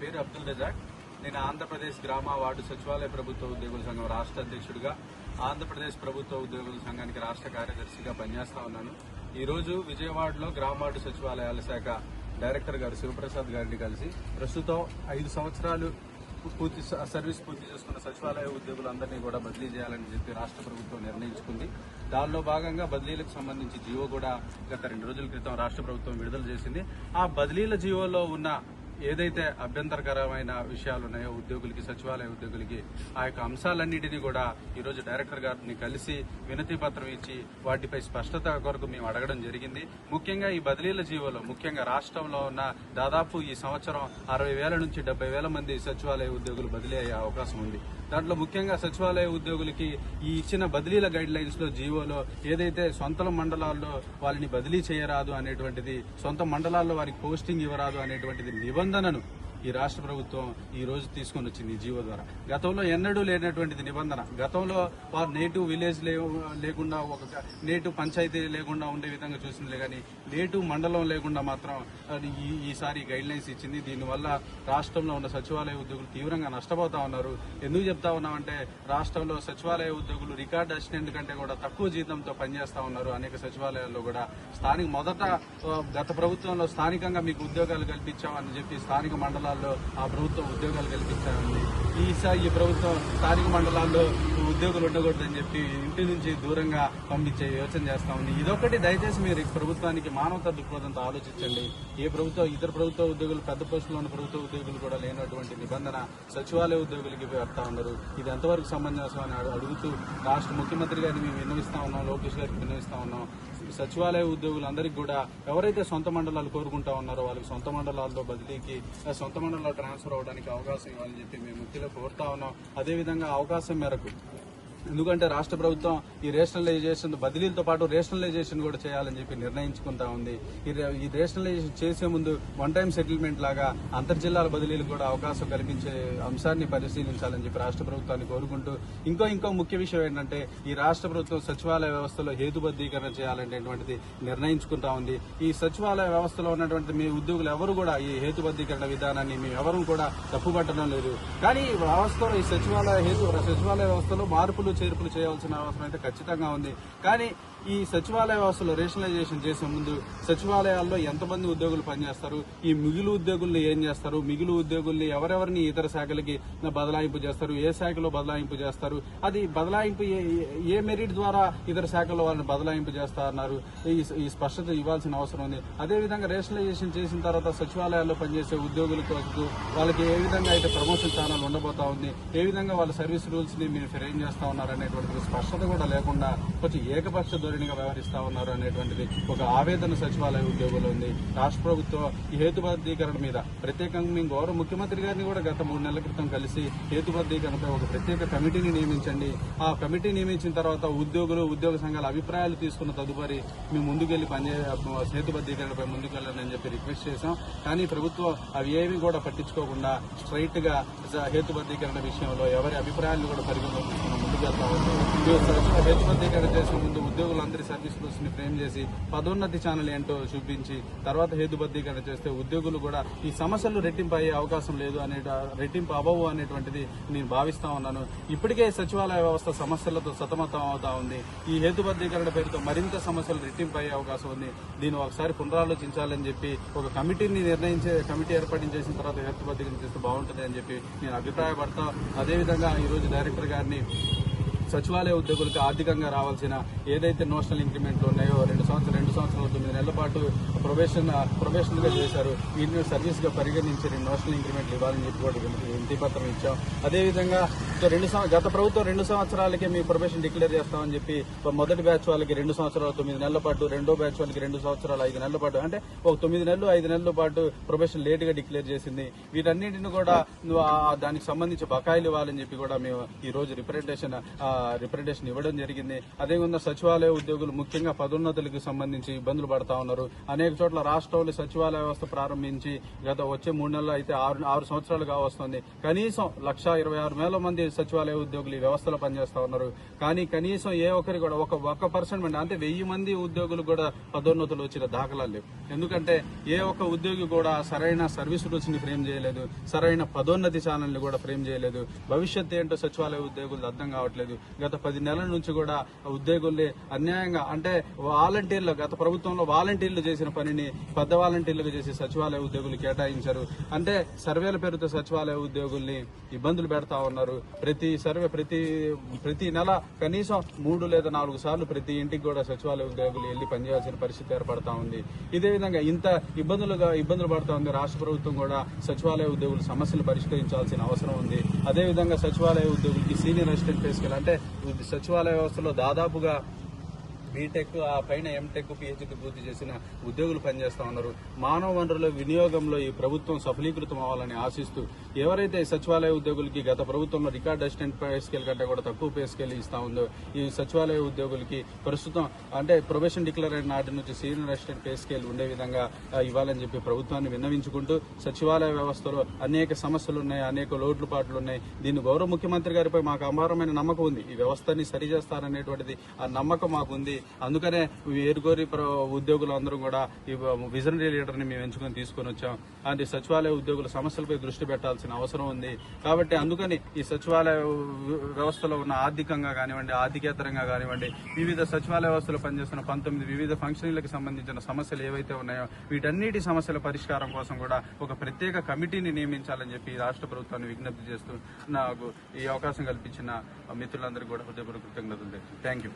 పేరు అబ్దుల్ రజాక్. నేను ఆంధ్రప్రదేశ్ గ్రామ వార్డు సచివాలయ ప్రభుత్వ ఉద్యోగుల సంఘం రాష్ట్ర అధ్యక్షుడిగా ఆంధ్రప్రదేశ్ ప్రభుత్వ ఉద్యోగుల సంఘానికి రాష్ట్ర కార్యదర్శిగా పనిచేస్తా ఉన్నాను. ఈ రోజు విజయవాడలో గ్రామ వార్డు సచివాలయాల శాఖ డైరెక్టర్ గారు శివప్రసాద్ గారిని కలిసి ప్రస్తుతం ఐదు సంవత్సరాలు పూర్తి సర్వీస్ పూర్తి చేసుకున్న సచివాలయ ఉద్యోగులందరినీ కూడా బదిలీ చేయాలని చెప్పి రాష్ట్ర ప్రభుత్వం నిర్ణయించుకుంది. దానిలో భాగంగా బదిలీలకు సంబంధించి జీవో కూడా గత రెండు రోజుల క్రితం రాష్ట్ర ప్రభుత్వం విడుదల చేసింది. ఆ బదిలీల జీవోలో ఉన్న ఏదైతే అభ్యంతరకరమైన విషయాలు ఉన్నాయో ఉద్యోగులకి సచివాలయ ఉద్యోగులకి ఆ యొక్క అంశాలన్నింటినీ కూడా ఈరోజు డైరెక్టర్ గారిని కలిసి వినతి పత్రం ఇచ్చి వాటిపై స్పష్టత కొరకు మేము అడగడం జరిగింది. ముఖ్యంగా ఈ బదిలీల జీవోలో ముఖ్యంగా రాష్ట్రంలో ఉన్న దాదాపు ఈ సంవత్సరం అరవై వేల నుంచి డెబ్బై వేల మంది సచివాలయ ఉద్యోగులు బదిలీ అయ్యే అవకాశం ఉంది. దాంట్లో ముఖ్యంగా సచివాలయ ఉద్యోగులకి ఈ ఇచ్చిన బదిలీల గైడ్ లైన్స్లో జీవోలో ఏదైతే సొంత మండలాల్లో వాళ్ళని బదిలీ చేయరాదు అనేటువంటిది సొంత మండలాల్లో వారికి పోస్టింగ్ ఇవ్వరాదు అనేటువంటిది నిబంధనను ఈ రాష్ట్ర ప్రభుత్వం ఈ రోజు తీసుకొని వచ్చింది ఈ జీవో ద్వారా. గతంలో ఎన్నడూ లేనటువంటిది నిబంధన. గతంలో వారు నేటివ్ విలేజ్ లేకుండా ఒక నేటివ్ పంచాయతీ లేకుండా ఉండే విధంగా చూసింది కానీ నేటివ్ మండలం లేకుండా మాత్రం ఈ ఈసారి గైడ్ లైన్స్ ఇచ్చింది. దీనివల్ల రాష్ట్రంలో ఉన్న సచివాలయ ఉద్యోగులు తీవ్రంగా నష్టపోతా ఉన్నారు. ఎందుకు చెప్తా ఉన్నామంటే రాష్ట్రంలో సచివాలయ ఉద్యోగులు రికార్డ్ అసిస్టెంట్ కంటే కూడా తక్కువ జీతంతో పనిచేస్తా ఉన్నారు అనేక సచివాలయాల్లో కూడా. స్థానిక మొదట గత ప్రభుత్వంలో స్థానికంగా మీకు ఉద్యోగాలు కల్పించామని చెప్పి స్థానిక మండలాల్లో ఆ ప్రభుత్వం ఉద్యోగాలు కల్పించామని ఈసారి ఈ ప్రభుత్వం స్థానిక మండలాల్లో ఉద్యోగులు ఉండకూడదని చెప్పి ఇంటి నుంచి దూరంగా పంపించే యోచన చేస్తా ఉంది ఇదొకటి. దయచేసి మీరు ప్రభుత్వానికి మానవతా దృక్పథంతో ఆలోచించండి. ఏ ప్రభుత్వ ఇతర ప్రభుత్వ ఉద్యోగులు పెద్ద పోస్టులో ఉన్న ప్రభుత్వ ఉద్యోగులు కూడా లేనటువంటి నిబంధన సచివాలయ ఉద్యోగులకి పెడతా ఉన్నారు ఇది ఎంతవరకు సమంజసం అని అడుగుతూ రాష్ట్ర ముఖ్యమంత్రి గారిని మేము విన్నవిస్తా ఉన్నాం లోకేష్ గారికి విన్నవిస్తా ఉన్నాం. సచివాలయ ఉద్యోగులందరికీ కూడా ఎవరైతే సొంత మండలాలు కోరుకుంటా ఉన్నారో వాళ్ళకి సొంత మండలాల్లో బదిలీకి సొంత సొంత ట్రాన్స్ఫర్ అవడానికి అవకాశం ఇవ్వాలని చెప్పి మేము ముఖ్యులు కోరుతా ఉన్నాం. అదేవిధంగా అవకాశం మేరకు ఎందుకంటే రాష్ట్ర ప్రభుత్వం ఈ రేషనలైజేషన్ బదిలీలతో పాటు రేషనలైజేషన్ కూడా చేయాలని చెప్పి నిర్ణయించుకుంటా ఉంది. ఈ రేషనలైజేషన్ చేసే ముందు వన్ టైం సెటిల్మెంట్ లాగా అంతర్జిల్లాల బదిలీలకు కూడా అవకాశం కల్పించే అంశాన్ని పరిశీలించాలని చెప్పి రాష్ట్ర ప్రభుత్వాన్ని కోరుకుంటూ ఇంకో ఇంకో ముఖ్య విషయం ఏంటంటే ఈ రాష్ట్ర ప్రభుత్వం సచివాలయ వ్యవస్థలో హేతుబద్ధీకరణ చేయాలనేటువంటిది నిర్ణయించుకుంటా ఉంది. ఈ సచివాలయ వ్యవస్థలో ఉన్నటువంటి మీ ఉద్యోగులు ఎవరు కూడా ఈ హేతుబద్ధీకరణ విధానాన్ని మేము ఎవరూ కూడా తప్పుపట్టడం లేదు. కానీ ఈ వ్యవస్థలో ఈ సచివాలయ హేతు సచివాలయ వ్యవస్థలో మార్పులు చేర్పులు చేయాల్సిన అవసరం అయితే ఖచ్చితంగా ఉంది. కానీ ఈ సచివాలయ వ్యవస్థలో రేషనలైజేషన్ చేసే ముందు సచివాలయాల్లో ఎంతమంది ఉద్యోగులు పనిచేస్తారు? ఈ మిగులు ఉద్యోగుల్ని ఏం చేస్తారు? మిగులు ఉద్యోగుల్ని ఎవరెవరిని ఇతర శాఖలకి బదలాయింపు చేస్తారు? ఏ శాఖలో బదలాయింపు చేస్తారు? అది బదలాయింపు ఏ- ఏ- మెరిట్ ద్వారా ఇతర శాఖల్లో వాళ్ళని బదలాయింపు చేస్తారన్నారు? ఈ ఈ స్పష్టత ఇవ్వాల్సిన అవసరం ఉంది. అదేవిధంగా రేషనలైజేషన్ చేసిన తర్వాత సచివాలయాల్లో పనిచేసే ఉద్యోగులకు వాళ్ళకి ఏ విధంగా అయితే ప్రమోషన్ ఛానల్ ఉండబోతా ఉంది ఏ విధంగా వాళ్ళ సర్వీస్ రూల్స్ని మీరు ఫిరేం చేస్తా ఉన్నారు అనేటువంటి స్పష్టత కూడా లేకుండా కొంచెం ఏకపక్ష ధోరణిగా వ్యవహరిస్తా ఉన్నారు అనేటువంటిది ఒక ఆవేదన సచివాలయ ఉద్యోగులు ఉంది. రాష్ట్ర ప్రభుత్వం ఈ హేతుబద్ధీకరణ మీద ప్రత్యేకంగా మేము గౌరవ ముఖ్యమంత్రి గారిని కూడా గత మూడు నెలల క్రితం కలిసి హేతుబద్ధీకరణపై ఒక ప్రత్యేక కమిటీని నియమించండి. ఆ కమిటీ నియమించిన తర్వాత ఉద్యోగులు ఉద్యోగ సంఘాల అభిప్రాయాలు తీసుకున్న తదుపరి మేము ముందుకెళ్ళి పనిచే హేతుబద్ధీకరణపై ముందుకెళ్ళాలని చెప్పి రిక్వెస్ట్ చేశాం. కానీ ప్రభుత్వం అవి ఏవి కూడా పట్టించుకోకుండా స్ట్రైట్గా హేతుబద్ధీకరణ విషయంలో ఎవరి అభిప్రాయాలను కూడా పరిగణలోకి తీసుకుని ముందుకెళ్తా ఉంది హేతుబద్ధీకరణ చేసే ముందు ఉద్యోగులు ఉద్యోగులందరి సర్వీస్ని ఫ్రేమ్ చేసి పదోన్నతి ఛానల్ ఏంటో చూపించి తర్వాత హేతుబద్ధీకరణ చేస్తే ఉద్యోగులు కూడా ఈ సమస్యలు రెట్టింపు అయ్యే అవకాశం లేదు అనే రెట్టింపు అభవు అనేటువంటిది నేను భావిస్తా ఉన్నాను. ఇప్పటికే సచివాలయ వ్యవస్థ సమస్యలతో సతమతం అవుతా ఉంది. ఈ హేతుబద్ధీకరణ పేరుతో మరింత సమస్యలు రెట్టింపు అయ్యే అవకాశం ఉంది. దీన్ని ఒకసారి పునరాలోచించాలని చెప్పి ఒక కమిటీని నిర్ణయించే కమిటీ ఏర్పాటు చేసిన తర్వాత హేతుబద్ధీకరణ చేస్తే బాగుంటుంది అని చెప్పి నేను అభిప్రాయపడతా. అదేవిధంగా ఈరోజు డైరెక్టర్ గారిని సచివాలయ ఉద్యోగులకు ఆర్థికంగా రావాల్సిన ఏదైతే నోషనల్ ఇంక్రిమెంట్లు ఉన్నాయో రెండు సంవత్సరాలు రెండు సంవత్సరాల తొమ్మిది నెలల పాటు ప్రొబేషన్ ప్రొబేషన్గా చేశారు. వీటిని సర్వీస్గా పరిగణించి రెండు నోషనల్ ఇంక్రిమెంట్లు ఇవ్వాలని చెప్పి కూడా వినతి పత్రం ఇచ్చాం. అదేవిధంగా రెండు గత ప్రభుత్వం రెండు సంవత్సరాలకే మీ ప్రొబేషన్ డిక్లేర్ చేస్తామని చెప్పి మొదటి బ్యాచ్ వాళ్ళకి రెండు సంవత్సరాలు తొమ్మిది నెలల పాటు రెండో బ్యాచ్ వాళ్ళకి రెండు సంవత్సరాలు ఐదు నెలల పాటు అంటే ఒక తొమ్మిది నెలలు ఐదు నెలల పాటు ప్రొబేషన్ లేటుగా డిక్లేర్ చేసింది. వీటన్నింటిని కూడా దానికి సంబంధించి బకాయిలు ఇవ్వాలని చెప్పి కూడా మేము ఈ రోజు రిప్రజెంటేషన్ రిప్రజెంటేషన్ ఇవ్వడం జరిగింది. అదేవిధంగా సచివాలయ ఉద్యోగులు ముఖ్యంగా పదోన్నతులకు సంబంధించి ఇబ్బందులు పడతా ఉన్నారు. అనేక చోట్ల రాష్ట్రంలో సచివాలయ వ్యవస్థ ప్రారంభించి గత వచ్చే మూడు నెలలు అయితే ఆరు ఆరు సంవత్సరాలుగా వస్తుంది. కనీసం లక్ష ఇరవై ఆరు వేల మంది సచివాలయ ఉద్యోగులు ఈ వ్యవస్థలో పనిచేస్తా ఉన్నారు. కానీ కనీసం ఏ ఒక్కరికి కూడా ఒక ఒక్క పర్సెంట్ మంది అంటే వెయ్యి మంది ఉద్యోగులు కూడా పదోన్నతులు వచ్చిన దాఖలాలు లేవు. ఎందుకంటే ఏ ఒక్క ఉద్యోగి కూడా సరైన సర్వీస్ రూల్స్ని ఫ్రేమ్ చేయలేదు సరైన పదోన్నతి ఛానల్ని కూడా ఫ్రేమ్ చేయలేదు భవిష్యత్తు ఏంటో సచివాలయ ఉద్యోగులు అర్థం కావట్లేదు. గత పది నెలల నుంచి కూడా ఉద్యోగుల్ని అన్యాయంగా అంటే వాలంటీర్లు గత ప్రభుత్వం గతంలో వాలంటీర్లు చేసిన పనిని పెద్ద వాలంటీర్లుగా చేసి సచివాలయ ఉద్యోగులు కేటాయించారు. అంటే సర్వేల పేరుతో సచివాలయ ఉద్యోగుల్ని ఇబ్బందులు పెడతా ఉన్నారు. ప్రతి సర్వే ప్రతి ప్రతి నెల కనీసం మూడు లేదా నాలుగు సార్లు ప్రతి ఇంటికి కూడా సచివాలయ ఉద్యోగులు వెళ్ళి పనిచేయాల్సిన పరిస్థితి ఏర్పడతా ఉంది. ఇదే విధంగా ఇంత ఇబ్బందులుగా ఇబ్బందులు పడతా ఉంది రాష్ట్ర ప్రభుత్వం కూడా సచివాలయ ఉద్యోగుల సమస్యలు పరిష్కరించాల్సిన అవసరం ఉంది. అదే విధంగా సచివాలయ ఉద్యోగులకి సీనియర్ అసిస్టెంట్ తీసుకెళ్ళి అంటే సచివాలయ వ్యవస్థలో దాదాపుగా బీటెక్ ఆ పైన ఎంటెక్ పిహెచ్డి పూర్తి చేసిన ఉద్యోగులు పనిచేస్తా ఉన్నారు. మానవ వనరుల వినియోగంలో ఈ ప్రభుత్వం సఫలీకృతం అవ్వాలని ఆశిస్తూ ఎవరైతే సచివాలయ ఉద్యోగులకి గత ప్రభుత్వంలో రికార్డ్ అసిస్టెంట్ పే స్కేల్ కంటే కూడా తక్కువ పే స్కేల్ ఇస్తా ఉందో ఈ సచివాలయ ఉద్యోగులకి ప్రస్తుతం అంటే ప్రొబేషన్ డిక్లేర్ అయిన నాటి నుంచి సీనియర్ అసిస్టెంట్ పే స్కేల్ ఉండే విధంగా ఇవ్వాలని చెప్పి ప్రభుత్వాన్ని విన్నవించుకుంటూ సచివాలయ వ్యవస్థలో అనేక సమస్యలు ఉన్నాయి అనేక లోట్లు పాట్లు ఉన్నాయి దీన్ని గౌరవ ముఖ్యమంత్రి గారిపై మాకు అపారమైన నమ్మకం ఉంది. ఈ వ్యవస్థని సరిచేస్తారనేటువంటిది ఆ నమ్మకం మాకు ఉంది అందుకనే ఏరుకోరి ప్ర- ఉద్యోగులు అందరూ కూడా ఈ విజనరీ లీడర్ని మేము ఎంచుకొని తీసుకొని వచ్చాం. అంటే సచివాలయ ఉద్యోగుల సమస్యలపై దృష్టి పెట్టాల్సిన అవసరం ఉంది. కాబట్టి అందుకని ఈ సచివాలయ వ్యవస్థలో ఉన్న ఆర్థికంగా కానివ్వండి ఆర్థికేతరంగా కానివ్వండి వివిధ సచివాలయ వ్యవస్థలో పనిచేస్తున్న పంతొమ్మిది వివిధ ఫంక్షన్లకు సంబంధించిన సమస్యలు ఏవైతే ఉన్నాయో వీటన్నిటి సమస్యల పరిష్కారం కోసం కూడా ఒక ప్రత్యేక కమిటీని నియమించాలని చెప్పి రాష్ట్ర ప్రభుత్వాన్ని విజ్ఞప్తి చేస్తూ నాకు ఈ అవకాశం కల్పించిన మిత్రులందరికీ కూడా హృదయపూర్వక కృతజ్ఞతలు థ్యాంక్ యూ